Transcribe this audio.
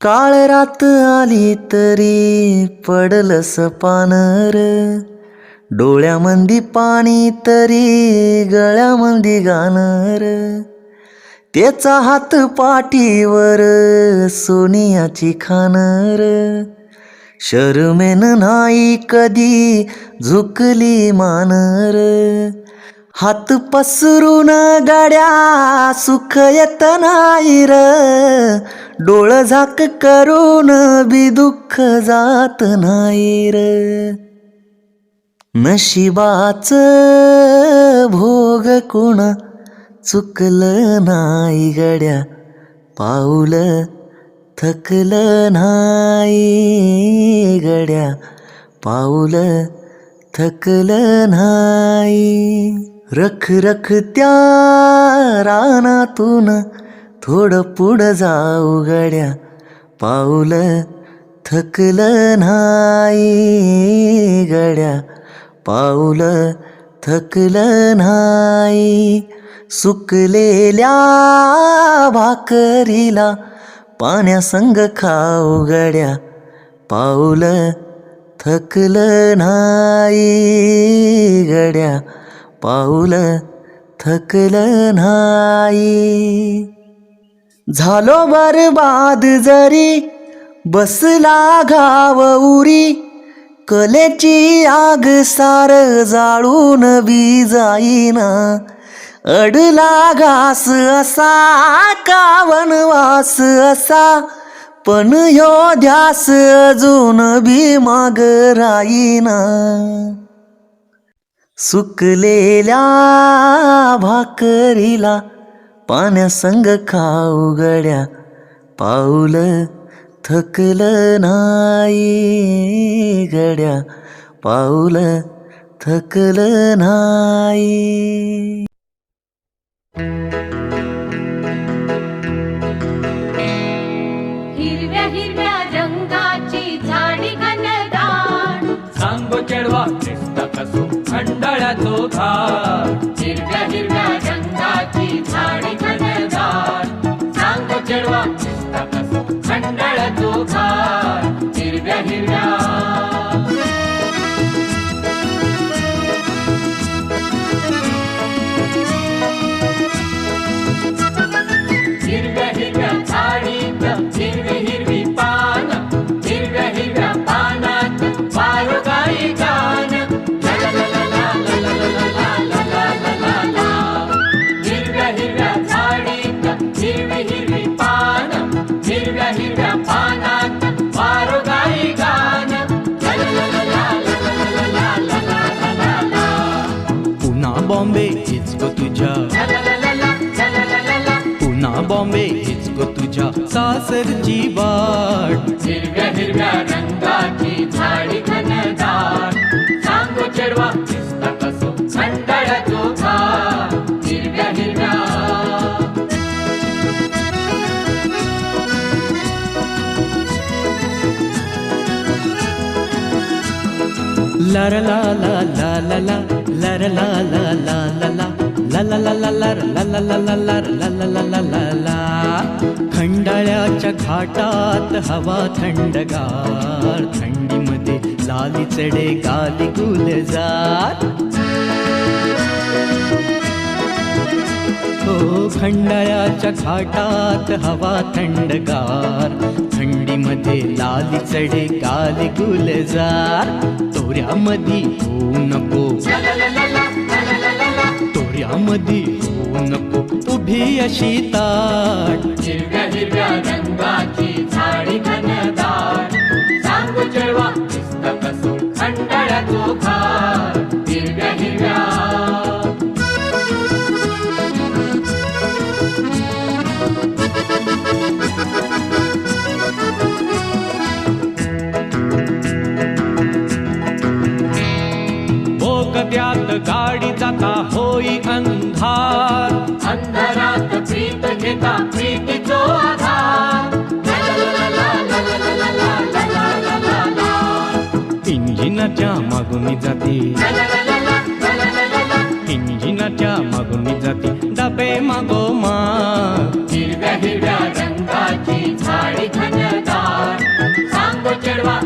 काळ रात आली तरी पडलस पानर. डोळ्यामंदी पाणी तरी गळ्यामंदी गाणर त्याचा हात पाठीवर सोनियाची खानर. शरमेन नाही कधी झुकली मानर. हात पसरून गाड्या सुख येत नाही र. डोळ झाक करून बी दुःख जात नाही र. नशिबाच भोग कुण चुकलं नाही गड्या. पाऊल थकलं नाही गड्या. पाऊल थकलं नाही. रख रख त्या रानातून थोडं पुढं जाऊ गड्या. पाऊल थकलं नाही गड्या. पाऊल थकलं नाही. सुकलेल्या भाकरीला पाण्यासंग खाऊ गड्या. पाऊल थकलं नाही गड्या. पाऊल थकलं नाही. झालो बरबाद जरी बसला घाव उरी कलेची आग सार जाळून बी जाईना. अडला घास असा का वनवास असा पण ह्यो ध्यास अजून बी माग राईना सुकलेल्या भाकरीला पाण्यासंग खाऊ गड्या पाऊल थकलं नाही गड्या पाऊल थकलं नाही. हिरव्या हिरव्या रंगाची झाडी घनदाट. सांगो क्रिस्त कसो खंडाळ्याचो घाट. हिरव्या हिरव्या बॉम्बे हिचको तुझ्या. पुन्हा बॉम्बे हिचको तुझ्या. सासरची वाट. हिरव्या हिरव्या रंगाची झाडी. La la la la la la la la लर la la la ला ला ला ला ला ला लर ला ला ला ला ला ला ला ला ला ला खंडाळ्याच्या घाटात हवा थंडगार थंडीमध्ये लाली चढे गाली गुलजार हो खंडाळ्याच्या घाटात हवा थंडगार मध्ये लाली चढे गाली गुलजार. तोऱ्यामध्ये होऊ नको. तोऱ्यामध्ये होऊ नको. उभी अशी ताट. हिरव्या हिरव्या रंगाची झाडी घनदाट. सांगू चढवा दिसता कसो खा अंधारात गाडी जाता होई अंधार. अंधारात प्रीत घेता प्रीती जो इंजिनाच्या मागून जाते. इंजिनाच्या मागून जाते. डबे मागो मा हिरव्या हिरव्या रंगाची झाडी घनदार. सांगो चेडवा